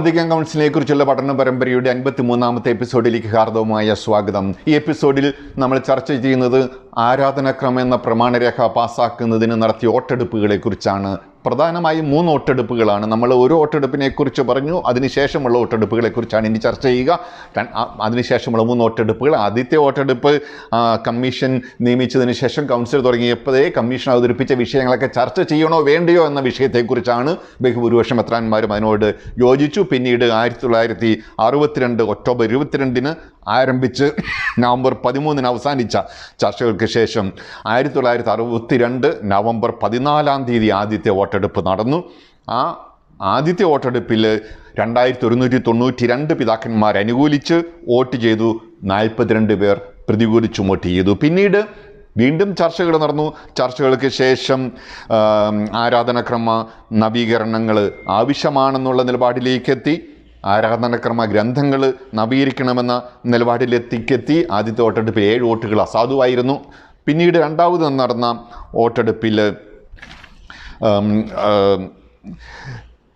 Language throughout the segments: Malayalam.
അധികം കൗൺസിലിനെ കുറിച്ചുള്ള പഠന പരമ്പരയുടെ അൻപത്തി മൂന്നാമത്തെ എപ്പിസോഡിലേക്ക് ഹാർദവമായ സ്വാഗതം. ഈ എപ്പിസോഡിൽ നമ്മൾ ചർച്ച ചെയ്യുന്നത് ആരാധനാക്രമം എന്ന പ്രമാണരേഖ പാസ്സാക്കുന്നതിന് നടത്തിയ വോട്ടെടുപ്പുകളെ കുറിച്ചാണ് പ്രധാനമായും മൂന്ന് വോട്ടെടുപ്പുകളാണ്. നമ്മൾ ഒരു വോട്ടെടുപ്പിനെ കുറിച്ച് പറഞ്ഞു അതിനുശേഷമുള്ള വോട്ടെടുപ്പുകളെ കുറിച്ചാണ് ഇനി ചർച്ച ചെയ്യുക. അതിനുശേഷമുള്ള മൂന്ന് വോട്ടെടുപ്പുകൾ. ആദ്യത്തെ വോട്ടെടുപ്പ് കമ്മീഷൻ നിയമിച്ചതിന് ശേഷം കൗൺസിൽ തുടങ്ങിയപ്പോഴേ കമ്മീഷൻ അവതരിപ്പിച്ച വിഷയങ്ങളൊക്കെ ചർച്ച ചെയ്യണോ വേണ്ടയോ എന്ന വിഷയത്തെക്കുറിച്ചാണ് ബഹുഭൂരിപക്ഷം എത്രാന്മാരും അതിനോട് യോജിച്ചു. പിന്നീട് ആയിരത്തി തൊള്ളായിരത്തി അറുപത്തിരണ്ട് ഒക്ടോബർ ഇരുപത്തിരണ്ടിന് ആരംഭിച്ച് നവംബർ പതിമൂന്നിന് അവസാനിച്ച ചർച്ചകൾക്ക് ശേഷം ആയിരത്തി തൊള്ളായിരത്തി അറുപത്തിരണ്ട് നവംബർ പതിനാലാം തീയതി ആദ്യത്തെ വോട്ടെടുപ്പ് നടന്നു. ആ ആദ്യത്തെ വോട്ടെടുപ്പിൽ രണ്ടായിരത്തി ഒരുന്നൂറ്റി തൊണ്ണൂറ്റി രണ്ട് പിതാക്കന്മാർ അനുകൂലിച്ച് വോട്ട് ചെയ്തു. നാൽപ്പത്തിരണ്ട് പേർ പ്രതികൂലിച്ച് വോട്ട് ചെയ്തു. പിന്നീട് വീണ്ടും ചർച്ചകൾ നടന്നു. ചർച്ചകൾക്ക് ശേഷം ആരാധനക്രമ നവീകരണങ്ങൾ ആവശ്യമാണെന്നുള്ള നിലപാടിലേക്ക് എത്തി ആരാധനക്രമ ഗ്രന്ഥങ്ങൾ നവീകരിക്കണമെന്ന നിലപാടിലെത്തിക്കെത്തി ആദ്യത്തെ വോട്ടെടുപ്പിൽ ഏഴ് വോട്ടുകൾ അസാധുവായിരുന്നു. പിന്നീട് രണ്ടാമത് നടന്ന വോട്ടെടുപ്പിൽ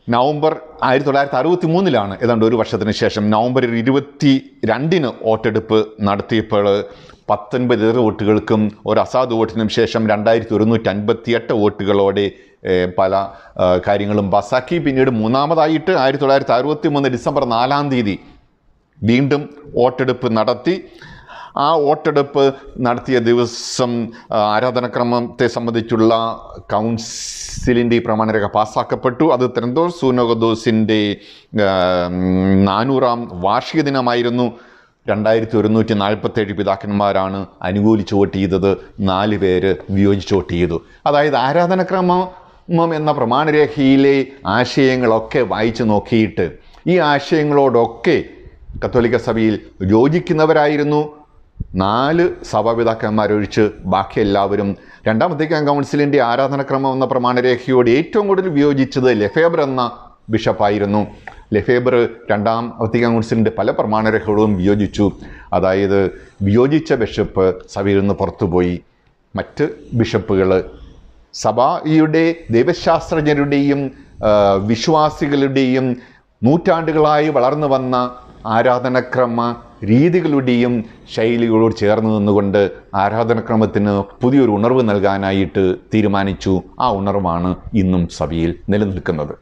നവംബർ ആയിരത്തി തൊള്ളായിരത്തി അറുപത്തി മൂന്നിലാണ് ഏതാണ്ട് ഒരു വർഷത്തിന് ശേഷം നവംബർ ഇരുപത്തി രണ്ടിന് വോട്ടെടുപ്പ് നടത്തിയപ്പോൾ പത്തൊൻപത് ഇതര വോട്ടുകൾക്കും ഒരു അസാധു വോട്ടിനും ശേഷം രണ്ടായിരത്തി ഒരുന്നൂറ്റി അൻപത്തി എട്ട് വോട്ടുകളോടെ പല കാര്യങ്ങളും ബസാക്കി പിന്നീട് മൂന്നാമതായിട്ട് ആയിരത്തി തൊള്ളായിരത്തി അറുപത്തി മൂന്ന് ഡിസംബർ നാലാം തീയതി വീണ്ടും വോട്ടെടുപ്പ് നടത്തി. ആ വോട്ടെടുപ്പ് നടത്തിയ ദിവസം ആരാധനക്രമത്തെ സംബന്ധിച്ചുള്ള കൗൺസിലിന്റെ ഈ പ്രമാണരേഖ പാസ്സാക്കപ്പെട്ടു. അത് തെരന്തോർ സൂനോഗദോസിന്റെ നാനൂറാം വാർഷിക ദിനമായിരുന്നു. രണ്ടായിരത്തി ഒരുന്നൂറ്റി നാൽപ്പത്തേഴ് പിതാക്കന്മാരാണ് അനുകൂലിച്ച് വോട്ട് ചെയ്തത് നാല് പേര് വിയോജിച്ച് വോട്ട് ചെയ്തു. അതായത് ആരാധനക്രമം എന്ന പ്രമാണരേഖയിലെ ആശയങ്ങളൊക്കെ വായിച്ചു നോക്കിയിട്ട് ഈ ആശയങ്ങളോടൊക്കെ കത്തോലിക്ക സഭയിൽ യോജിക്കുന്നവരായിരുന്നു. നാല് സഭാപിതാക്കന്മാരൊഴിച്ച് ബാക്കി എല്ലാവരും രണ്ടാം വത്തിക്കാൻ കൗൺസിലിന്റെ ആരാധനക്രമം എന്ന പ്രമാണരേഖയോട് ഏറ്റവും കൂടുതൽ വിയോജിച്ചത് ലെഫേബർ എന്ന ബിഷപ്പായിരുന്നു. ലെഫേബർ രണ്ടാം വത്തിക്കാൻ കൗൺസിലിന്റെ പല പ്രമാണരേഖകളും വിയോജിച്ചു. അതായത് വിയോജിച്ച ബിഷപ്പ് സഭയിൽ നിന്ന് പുറത്തുപോയി. മറ്റ് ബിഷപ്പുകൾ സഭയുടെ ദൈവശാസ്ത്രജ്ഞരുടെയും വിശ്വാസികളുടെയും നൂറ്റാണ്ടുകളായി വളർന്നു വന്ന ആരാധനക്രമ രീതികളുടെയും ശൈലികളോട് ചേർന്ന് നിന്നുകൊണ്ട് ആരാധനക്രമത്തിന് പുതിയൊരു ഉണർവ് നൽകാനായിട്ട് തീരുമാനിച്ചു. ആ ഉണർവാണ് ഇന്നും സഭയിൽ നിലനിൽക്കുന്നത്.